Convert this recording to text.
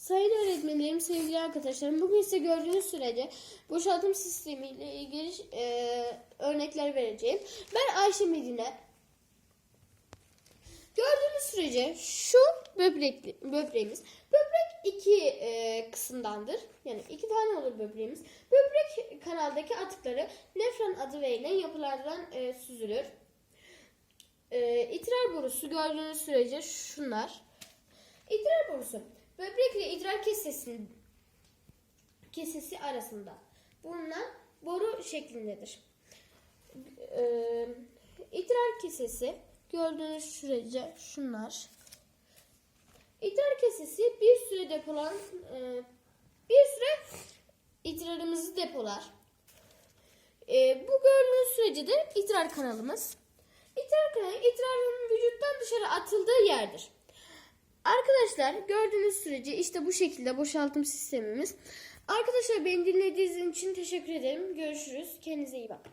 Sayın öğretmenlerim, sevgili arkadaşlarım, bugün size gördüğünüz sürece boşaltım sistemiyle ilgili e, örnekler vereceğim. Ben Ayşe Medine. Gördüğünüz sürece şu böbrek, böbreğimiz. Böbrek iki e, kısımdandır. Yani iki tane olur böbreğimiz. Böbrek kanaldaki atıkları nefron adı verilen yapılardan e, süzülür. E, idrar borusu gördüğünüz sürece şunlar. İdrar borusu idrar kesesinin kesesi arasında bulunan boru şeklindedir. Ee, idrar kesesi gördüğünüz sürece şunlar. İdrar kesesi bir süre depolan e, bir süre idrarımızı depolar. E, bu gördüğünüz sürece de idrar kanalımız. İdrar kanalı idrarın vücuttan dışarı atıldığı yerdir. Arkadaşlar gördüğünüz sürece işte bu şekilde boşaltım sistemimiz. Arkadaşlar beni dinlediğiniz için teşekkür ederim. Görüşürüz. Kendinize iyi bakın.